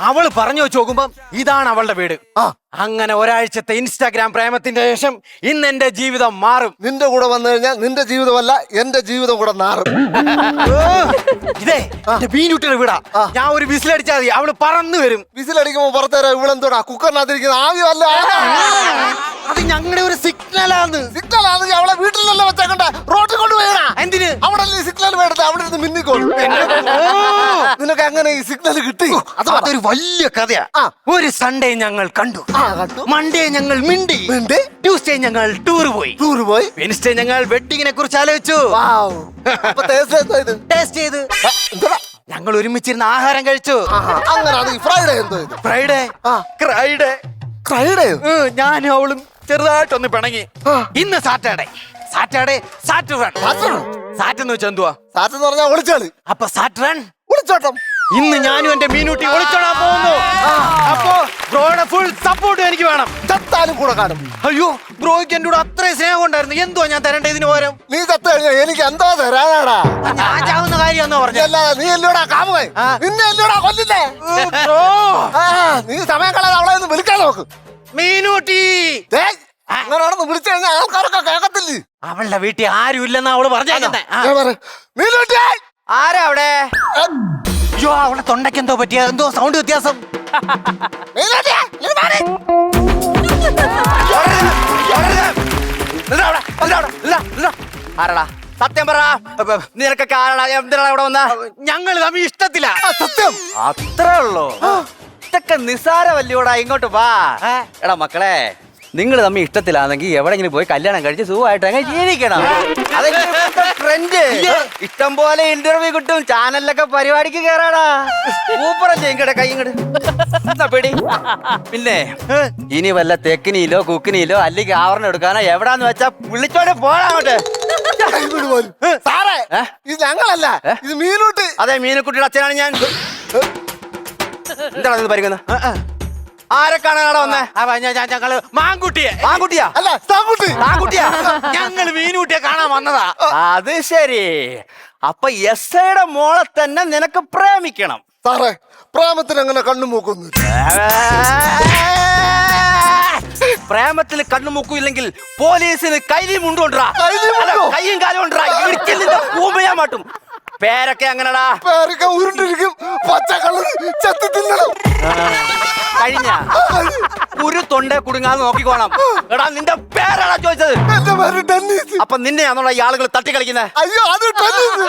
അവൾ പറഞ്ഞു വെച്ച് നോക്കുമ്പം ഇതാണ് അവളുടെ വീട്. അങ്ങനെ ഒരാഴ്ചത്തെ ഇൻസ്റ്റാഗ്രാം പ്രേമത്തിന്റെ ശേഷം ഇന്ന് എന്റെ ജീവിതം മാറും. നിന്റെ കൂടെ വന്നു കഴിഞ്ഞാൽ നിന്റെ ജീവിതമല്ല എന്റെ ജീവിതം കൂടെ മാറും ഇതേ മീനുട്ടിയുടെ വീടാ. ഞാൻ ഒരു വിസിലടിച്ചാൽ മതി. അവൾ പറന്നു വരും. വിസിലടിക്കുമ്പോ പുറത്തേരാ ഇവളെന്തോടാ കുക്കറിനകത്തിരിക്കുന്ന ആവിയല്ല അത് ഞങ്ങളുടെ ഒരു സിഗ്നലാണ് സിഗ്നലാണ് അവളെ അവളെ വീട്ടിലല്ല വെച്ചേക്കണ്ട? റോഡിൽ കൊണ്ട് വേണ എന്തിന് അവിടെ സിഗ്നൽ വേണ്ടത്? അവിടെ ഇരുന്ന് മിന്നിക്കോളും നിനക്ക് അങ്ങനെ ഈ സിഗ്നൽ കിട്ടി. അത് അതൊരു വലിയ കഥയാ. ഒരു സൺഡേ ഞങ്ങൾ കണ്ടു. മൺഡേ ഞങ്ങൾ മിണ്ടി. മിണ്ടി? ട്യൂസ്ഡേ ഞങ്ങൾ ടൂർ പോയി. ടൂർ പോയി? വെൻസ്ഡേ ഞങ്ങൾ വെഡിങ്ങിനെ കുറിച്ച് ആലോചിച്ചു. ടേസ്റ്റ് ചെയ്ത് ഞങ്ങൾ ഒരുമിച്ചിരുന്ന ആഹാരം കഴിച്ചു. അങ്ങനെ ഫ്രൈഡേ എന്തോ. ഫ്രൈഡേ ഫ്രൈഡേ ഞാനും അവളും ചെറുതായിട്ടൊന്ന് പിണങ്ങി. ഇന്ന് സാറ്റർഡേ. Saturday Saturday? സാറ്റ് എന്ന് വെച്ചാൽ എന്തുവാ? സാറ്റ് എന്ന് പറഞ്ഞാൽ ഒളിച്ചാൾ. അപ്പൊ സാറ്റർഡൺ ഒളിച്ചോട്ടം. ഇന്ന് ഞാനും എന്റെ മീനൂട്ടി ഒളിച്ചോടാൻ പോകുന്നു. അപ്പോ ബ്രോയുടെ ഫുൾ സപ്പോർട്ട് എനിക്ക് വേണം. ചത്താലും കൂടെ കാണും. അയ്യോ ബ്രോയ്ക്ക് എന്റെ കൂടെ അത്രയും സ്നേഹം ഉണ്ടായിരുന്നു. എന്തുവാ ഞാൻ തരണ്ടേ ഇതിന് പകരം? നീ തത്ത കഴിഞ്ഞാൽ എനിക്ക് എന്തോ തരാനാടാ. ഞാൻ ചാവുന്ന കാര്യമെന്നോ പറഞ്ഞു. നീ എല്ലോടാ കാമുകൻ. നിന്നെ എല്ലോടാ കൊല്ലില്ലേ നീ സമയം കളയാതെ അവളെ ഒന്ന് വിളിക്കാൻ നോക്ക്. മീനൂട്ടി. അങ്ങനെയാണെന്ന് വിളിച്ചു കഴിഞ്ഞാൽ ആൾക്കാരൊക്കെ കേൾക്കത്തില്ലേ അവളുടെ വീട്ടിൽ ആരും ഇല്ലെന്നാ അവൾ പറഞ്ഞേക്കുന്നേ! ആരാ അവിടെ? അയ്യോ അവളുടെ തൊണ്ടയ്ക്ക് എന്തോ പറ്റിയ എന്തോ സൗണ്ട് വ്യത്യാസം. ആരടാ? സത്യം പറ. നിനക്കൊക്കെ ആരടാ? എന്തിനാണ് ഇവിടെ വന്ന? ഞങ്ങൾ തമ്മിൽ ഇഷ്ടത്തില്ല സത്യം. അത്രേ ഉള്ളൂ. ഇതൊക്കെ നിസാരവല്ലിയോടാ ഇങ്ങോട്ട് വാ. എടാ മക്കളെ നിങ്ങൾ തമ്മിൽ ഇഷ്ടത്തിലാണെങ്കിൽ എവിടെങ്കിലും പോയി കല്യാണം കഴിച്ച് സുഖമായിട്ട് അങ്ങ് ജീവിക്കണം. ട്രെൻഡ് ഇഷ്ടം പോലെ ഇന്റർവ്യൂ കിട്ടും ചാനലിലൊക്കെ പരിപാടിക്ക് കേറാടാ. സൂപ്പറല്ലേ ഇങ്ങടെ കൈ ഇങ്ങോട്ട് പിന്നെ ഇനി വല്ല തെക്കിനിയിലോ കുക്കിനിയിലോ അല്ലെങ്കിൽ ആവരണം എടുക്കാനോ എവിടാന്ന് വെച്ചാ വിളിച്ചോണ്ട് പോലും. സാറേ ഇത് ഞങ്ങളല്ല ഇത് മീനൂട്ട്. അതെ മീനക്കുട്ടിയുടെ അച്ഛനാണ് ഞാൻ. എന്താണ് ഇത് പരിഗണന? ആരെ കാണാനാണ് വന്നേ? ഞങ്ങൾ മാങ്കുട്ടിയെ. മാങ്കുട്ടിയാ? അല്ല സാങ്കുട്ടി ആൺകുട്ടിയാ ഞങ്ങൾ മീനുകുട്ടിയെ കാണാൻ വന്നതാ. അത് ശരി. അപ്പൊ എസ് ഐയുടെ മോളെ തന്നെ നിനക്ക് പ്രേമിക്കണം. സാറേ പ്രേമത്തിന് അങ്ങനെ കണ്ണു മൂക്കുന്നു പ്രേമത്തിൽ കണ്ണുമുക്കില്ലെങ്കിൽ പോലീസിന് കൈലിയും മുണ്ടുകൊണ്ടാ കൈലിയും മുണ്ടോ? കൈയും കാലം ഉണ്ടാ ഇടിച്ചിൽ ഭൂമിയാ മാട്ടും. പേരൊക്കെ എങ്ങനെടാ പേരൊക്കെ ഉരുണ്ടിരിക്കും. പച്ചക്കള്ള് ചത്തി തിന്നണം. കഴിഞ്ഞ. ഒരു തൊണ്ട കുടുങ്ങാതെ നോക്കിക്കോണം. എടാ നിന്റെ പേരാണ് ചോദിച്ചത്? എന്റെ പേര് ഡെന്നീസ്. അപ്പൊ നിന്നെയാണോടാ ഈ ആളുകൾ തട്ടി കളിക്കുന്നത് അയ്യോ അത് ഡെന്നീസ്.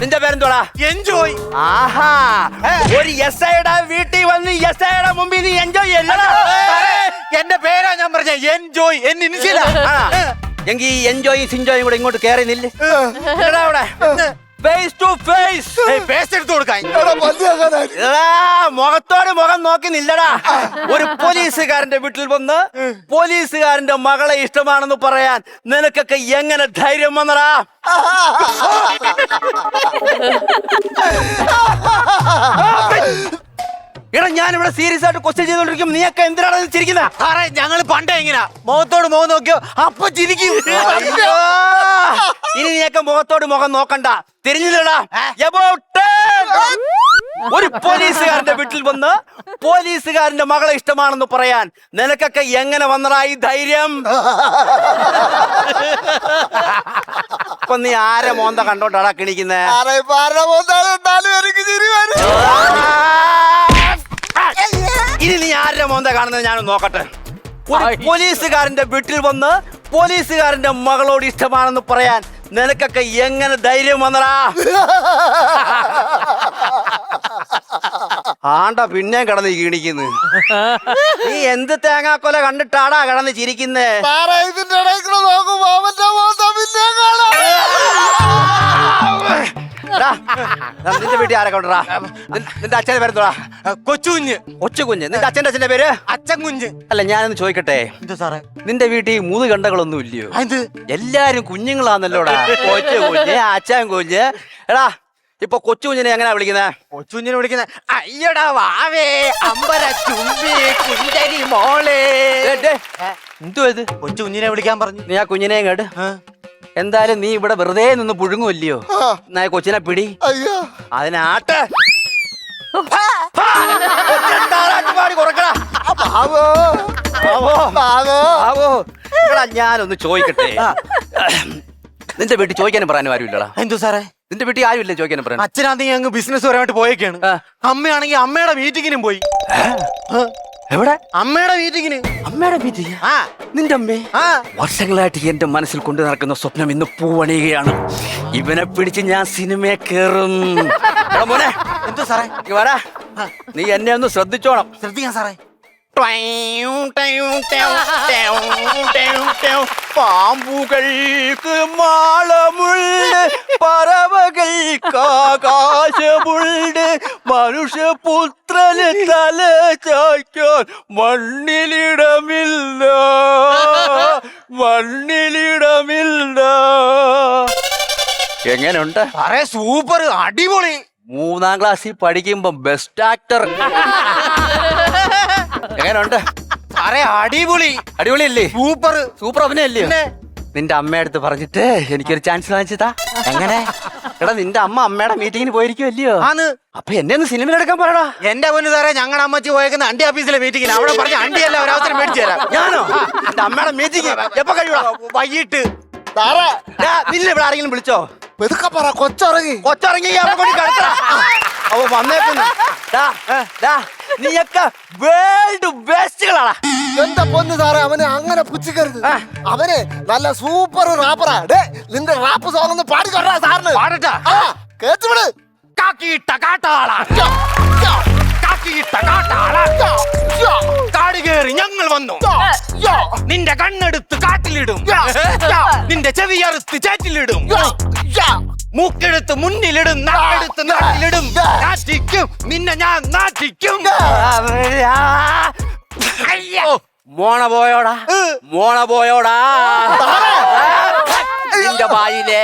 നിന്റെ പേരെന്തോടാ എൻജോയ്. ആഹാ. ഒരു എസ് ഐയുടെ വീട്ടിൽ വന്ന് എസ് ഐയുടെ മുമ്പിൽ നീ എൻജോയ് ചെയ്യല്ലടാ. എന്റെ പേരാ ഞാൻ പറഞ്ഞ. എൻജോയ്. എൻ ഇനിഷ്യലാ എങ്കിൽ എൻജോയ് സിൻജോയും കൂടെ ഇങ്ങോട്ട് കയറി നില്ല്. എടാ അവിടെ. ഫേസ് ടു ഫേസ് പേസ്റ്റ് എടുത്തു കൊടുക്കാൻ. മുഖത്തോട് മുഖം നോക്കി നില്ലടാ. ഒരു പോലീസുകാരന്റെ വീട്ടിൽ വന്ന് പോലീസുകാരന്റെ മകളെ ഇഷ്ടമാണെന്ന് പറയാൻ നിനക്കൊക്കെ എങ്ങനെ ധൈര്യം വന്നടാ? എടാ ഞാൻ ഇവിടെ സീരിയസ് ആയിട്ട് ക്വസ്റ്റ്യൻ ചെയ്തോണ്ടിരിക്കും നീയൊക്കെ എന്തിനാണ് ചിരിക്കുന്ന? ചിരിക്കുന്നത് സാറേ ഞങ്ങൾ പണ്ടേ എങ്ങനാ മുഖത്തോട് മുഖം നോക്കിയോ അപ്പൊ ചിരിക്കും! ഇനി നീയൊക്കെ മുഖത്തോട് മുഖം നോക്കണ്ട. തിരിഞ്ഞില്ലടാ. ഒരു പോലീസുകാരന്റെ വീട്ടിൽ വന്ന് പോലീസുകാരന്റെ മകളെ ഇഷ്ടമാണെന്ന് പറയാൻ നിനക്കൊക്കെ എങ്ങനെ വന്നടാ ഈ ധൈര്യം? അപ്പൊ നീ ആരെ മോന്ത കണ്ടോണ്ടാടാ കിണിക്കുന്നേ? ഇനി നീ ആരുടെ മോന്ത കാണുന്നത് ഞാനൊന്ന് നോക്കട്ടെ. ഒരു പോലീസുകാരന്റെ വീട്ടിൽ വന്ന് പോലീസുകാരന്റെ മകളോട് ഇഷ്ടമാണെന്ന് പറയാൻ നിനക്കൊക്കെ എങ്ങനെ ധൈര്യം വന്നടാ? ആണ്ട പിന്നെ കിടന്ന് കീണിക്കുന്നു നീ എന്ത് തേങ്ങാക്കൊല കണ്ടിട്ടാടാ കിടന്ന് ചിരിക്കുന്നേ? ഇതിന്റെ ഇടയിൽ നോക്കുമ്പോ അവന്റെ പിന്നെ കാണാം. നിന്റെ വീട്ടിൽ ആരെ കൊണ്ടടാ നിന്റെ അച്ഛന്റെ പേരെന്തോടാ കൊച്ചുകുഞ്ഞ്. ഒച്ച നിന്റെ അച്ഛന്റെ അച്ഛന്റെ പേര്? അച്ഛൻ കുഞ്ഞ് അല്ല ഞാനൊന്ന് ചോദിക്കട്ടെ. സാറേ? നിന്റെ വീട്ടിൽ മൂന്ന് കണ്ടകളൊന്നും ഇല്ലയോ? അത് എല്ലാരും കുഞ്ഞുങ്ങളാന്നല്ലോടാ. കൊച്ചു കുഞ്ഞ് അച്ഛൻ കുഞ്ഞ് എടാ ഇപ്പൊ കൊച്ചുകുഞ്ഞിനെ എങ്ങനെയാ വിളിക്കുന്നത് കൊച്ചുകുഞ്ഞിനെ വിളിക്കുന്നത് അയ്യടാ വാവേ അമ്പര ചുമ്പി കുഞ്ചരി മോളെ. എന്തുവാ ഇത്? കൊച്ചുകുഞ്ഞിനെ വിളിക്കാൻ പറഞ്ഞു. നീ ആ കുഞ്ഞിനെ കേട്ട്. എന്തായാലും നീ ഇവിടെ വെറുതെ നിന്ന് പുഴുങ്ങുമല്ലയോ നായ കൊച്ചിനെ പിടി. അയ്യോ. അതിനാട്ട് ഞാനൊന്ന് ചോദിക്കട്ടെ. നിന്റെ വീട്ടിൽ ചോദിക്കാനും പറയാനും ആരുമില്ലടാ? എന്തോ സാറേ? നിന്റെ വീട്ടിൽ ആരുമില്ല ചോദിക്കാനും പറയാൻ അച്ഛനാണെങ്കിൽ അങ്ങ് ബിസിനസ് പരമായിട്ട് പോയേക്കാണ്. അമ്മയാണെങ്കിൽ അമ്മയുടെ മീറ്റിങ്ങിനും പോയി. എവിടെ? അമ്മയുടെ മീറ്റിങ്ങിന് അമ്മയുടെ മീറ്റിംഗ് ആ. നിന്റെ അമ്മേ? ആ. വർഷങ്ങളായിട്ട് എന്റെ മനസ്സിൽ കൊണ്ടു നടക്കുന്ന സ്വപ്നം ഇന്ന് പൂവണിയുകയാണ്. ഇവനെ പിടിച്ച് ഞാൻ സിനിമയെ കേറും. എടാ മോനെ എന്തോ സാറേ? ഇങ്ങ് വാടാ. നീ എന്നെ ഒന്ന് ശ്രദ്ധിച്ചോണം. ശ്രദ്ധിക്കാം സാറേ. പാമ്പുകൾക്ക് മാളമുണ്ട് പറവകൾക്ക് ആകാശമുണ്ട് മനുഷ്യപുത്രന് തല ചായ്ക്കാൻ മണ്ണിലിടമില്ല. മണ്ണിലിടമില്ല. എങ്ങനെയുണ്ട് അറേ സൂപ്പർ അടിപൊളി. മൂന്നാം ക്ലാസ്സിൽ പഠിക്കുമ്പോ ബെസ്റ്റ് ആക്ടർ എങ്ങനെയുണ്ട് അറേ അടിപൊളി. അടിപൊളിയല്ലേ? സൂപ്പർ. സൂപ്പർ അഭിനയല്ലേ? നിന്റെ അമ്മയടുത്ത് പറഞ്ഞിട്ട് എനിക്കൊരു ചാൻസ് വാങ്ങിച്ചതാ. എങ്ങനെ? എടാ നിന്റെ അമ്മ അമ്മയുടെ മീറ്റിങ്ങിന് പോയിരിക്കുമല്ലയോ ആന്ന്. അപ്പൊ എന്നെ ഒന്ന് സിനിമ എടുക്കാൻ പറയടാ എന്റെ പൊന്നു സാറേ ഞങ്ങളുടെ അമ്മച്ചി പോയേക്കുന്ന അണ്ടി ഓഫീസിലെ മീറ്റിംഗിൽ അവിടെ പറഞ്ഞ അണ്ടിയല്ല ഒരു അവസരം മേടിച്ചു തരാം. ഞാനോ? എന്റെ അമ്മയുടെ മീറ്റിംഗ് എപ്പോ കഴിയൂടാ വൈകിട്ട്. സാറേ നിന്നെ ഇവിടെ ആരെങ്കിലും വിളിച്ചോ? പെതുക്കെ പറ കൊച്ചിറങ്ങി. കൊച്ചിറങ്ങി കൊണ്ട് കിടത്തടാ. അവ വന്നേക്കുന്നു നീയൊക്കെ വേൾഡ് ബെസ്റ്റുകളാടാ എന്റെ പൊന്ന് സാറേ? അവനെ അങ്ങനെ പുച്ഛിക്കരുത്. അവനെ നല്ല സൂപ്പർ റാപ്പറാ ഡേ നിന്റെ റാപ്പ് സോങ് ഒന്ന് പാടിക്കൊണ്ടാ സാറിന്. പാടട്ടാ. കേട്ടു കേട്ടുവിട്. കാക്കിയിട്ട കാട്ടാള കാക്കിയിട്ട കാട്ടാള കാടി കേറി ഞങ്ങൾ വന്നു. നിന്റെ കണ്ണെടുത്ത് കാട്ടിലിടും നിന്റെ ചെവിയറുത്ത് ചേറ്റിലിടും. മൂക്കെടുത്ത് മുന്നിലിടും നാടെടുത്ത് നാട്ടിലിടും നാട്ടിക്കും നിന്നെ ഞാൻ നാട്ടിക്കും മോണ പോയോടാ. മോണ പോയോടാ. നിന്റെ വായിലെ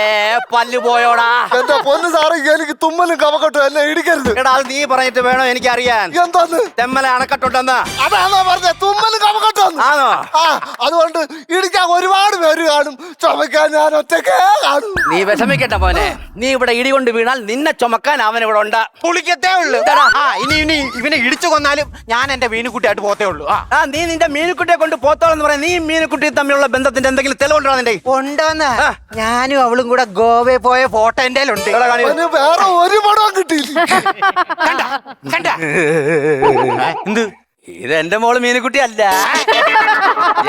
പല്ല് പോയോടാ. എന്റെ പൊന്ന് സാറ് എനിക്ക് തുമ്മലും കവക്കെട്ടും എന്നെ ഇടിക്കരുത്. എടാ അത് നീ പറഞ്ഞിട്ട് വേണോ എനിക്കറിയാൻ? എന്താന്ന്? തെമ്മല അണക്കെട്ടുണ്ടെന്ന്. അതാണോ പറഞ്ഞ? തുമ്മലും കവക്കെട്ടും. ആണോ? ആ അതുകൊണ്ട് ഇടിക്കാൻ ഒരുപാട് പേര് കാണും. ചുമക്കാൻ ഞാൻ ഒറ്റക്കേ കാണും. നീ വിഷമിക്കട്ടെ മോനെ. നീ ഇവിടെ ഇടി കൊണ്ട് വീണാൽ നിന്നെ ചുമക്കാൻ അവൻ ഇവിടെ ഉണ്ട്. പുളിക്കത്തേ ഉള്ളൂ. ആ ഇനി ഇനി ഇവനെ ഇടിച്ചു കൊന്നാലും ഞാൻ എന്റെ മീനുക്കുട്ടിയായിട്ട് പോത്തേ ഉള്ളൂ. ആ. ആ നീ നിന്റെ മീനുക്കുട്ടിയെ കൊണ്ട് പോത്തോളെന്ന് പറയാം നീ മീനുക്കുട്ടി തമ്മിലുള്ള ബന്ധത്തിന്റെ എന്തെങ്കിലും തെളിവുണ്ടോ നിന്റെ ഉണ്ടോന്ന്? ഞാനും അവളും കൂടെ ഗോവയിൽ പോയ ഫോട്ടോ എന്റെ ഉണ്ട് അവന് വേറെ ഒരു പടം കിട്ടിയില്ല. കണ്ട കണ്ട. എന്ത്? ഇത് എന്റെ മോൾ മീനുകുട്ടി അല്ല.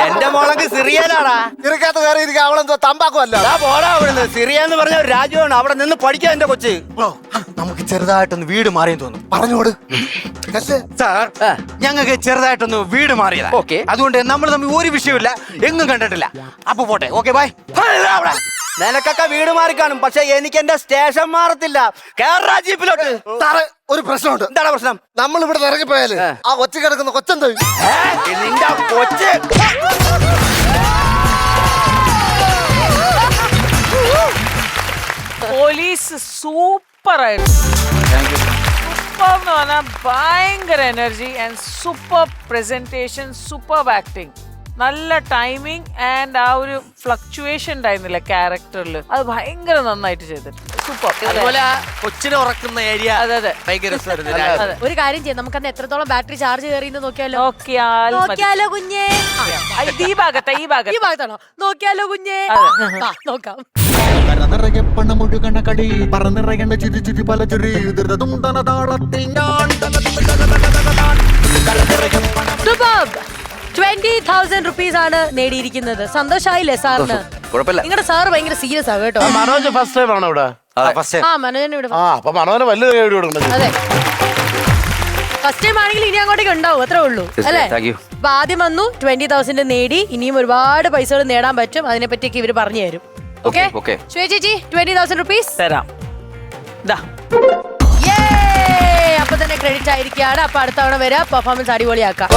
എന്റെ മോളൊക്കെ സിറിയനാടാ. ഇരിക്കാത്ത അവളെന്തോ തമ്പാക്കുമല്ല പോടാ അവിടുന്ന്. സിറിയ എന്ന് പറഞ്ഞ ഒരു രാജ്യമാണ്. അവിടെ നിന്ന് പഠിക്കാൻ എന്റെ കൊച്ച്. നമുക്ക് ചെറുതായിട്ടൊന്ന് വീട് മാറിയെന്ന് തോന്നുന്നു. പറഞ്ഞോട് അല്ലേ സാർ. ആ. ഞങ്ങൾക്ക് ചെറുതായിട്ടൊന്ന് വീട് മാറിയതാ. Okay. അതുകൊണ്ട് നമ്മൾ തമ്മിൽ ഒരു വിഷയമില്ല എങ്ങും കണ്ടിട്ടില്ല. അപ്പൊ പോട്ടെ. Okay bye. നിനക്കൊക്കെ വീട് മാറി കാണും. പക്ഷെ എനിക്ക് എന്റെ സ്റ്റേഷൻ മാറത്തില്ല. കേരള ജീപ്പിലോട്ട്. സാറേ ഒരു പ്രശ്നമുണ്ട്. എന്താണ് പ്രശ്നം? നമ്മൾ ഇവിടെ ഇറങ്ങിപ്പോയാൽ ആ. ആ ഒച്ച കിടക്കുന്ന കൊച്ചെന്തോ? നിന്റെ കൊച്ച്. പോലീസ് സൂപ്പർ ആയിരുന്നു. സൂപ്പർ എന്ന് പറഞ്ഞാൽ ഭയങ്കര energy and super presentation super acting നല്ല ടൈമിങ് ആൻഡ് ആ ഒരു ഫ്ലക്ച്വേഷൻ ഉണ്ടായിരുന്നില്ല ക്യാരക്ടറിൽ അത് ഭയങ്കര നന്നായിട്ട് ചെയ്തിട്ടുണ്ട്. സൂപ്പർ അതുപോലെ ആ കൊച്ചിനെ ഉറക്കുന്ന ഏരിയ അതെ അതെ. ഭയങ്കര രസമായിരുന്നു ഒരു കാര്യം ചെയ്യാം. നമുക്ക് അന്ന് എത്രത്തോളം ബാറ്ററി ചാർജ് കയറിയെന്ന് നോക്കിയാലോ? നോക്കിയാൽ മതി. നോക്കിയാലോ കുഞ്ഞേ? ആ, ആ, ഇത് ഈ ഭാഗത്ത് ഈ ഈ ഭാഗത്ത് ഭാഗത്താണോ? നോക്കിയാലോ കുഞ്ഞേ. ആ, നോക്കാം. കരനിറയെ പണമൊഴുകണ കടി പറന്നിറയണ ചിരി ചിരി പല ചിരി ധൃതതുണ്ടന താളത്തിൽ ഞാൻ തൗസൻഡ് റുപ്പീസ് ആണ് നേടിയിരിക്കുന്നത്. സന്തോഷമായില്ലേ സാറിന്? കുഴപ്പമില്ല. നിങ്ങളുടെ സാറ് ഭയങ്കര സീരിയസ് ആ കേട്ടോ. മനോജ് ഫസ്റ്റ് ടൈം ആണോ ഇവിടെ? ഫസ്റ്റ് ആ മനോജൻ ഇവിടെ ആ അപ്പൊ മനോജ് വലിയ കൈ കൊടുക്കണ്ടത് അതെ. ഫസ്റ്റ് ടൈം ആണെങ്കിൽ ഇനി അങ്ങോട്ടേക്ക് ഉണ്ടാവും അത്രേ ഉള്ളൂ. അല്ലേ? thank you. അപ്പൊ ആദ്യം വന്നു ട്വന്റി തൗസൻഡ് നേടി ഇനിയും ഒരുപാട് പൈസകൾ നേടാൻ പറ്റും. അതിനെ പറ്റിയൊക്കെ ഇവർ പറഞ്ഞു തരും. Okay okay. ശ്വേത ചേച്ചി ട്വന്റി തൗസൻഡ് റുപ്പീസ് തരാം. ദാ. അപ്പൊ തന്നെ ക്രെഡിറ്റ് ആയിരിക്കുകയാണ്. അപ്പൊ അടുത്ത തവണ വരാം. പെർഫോമൻസ് അടിപൊളിയാക്കാം.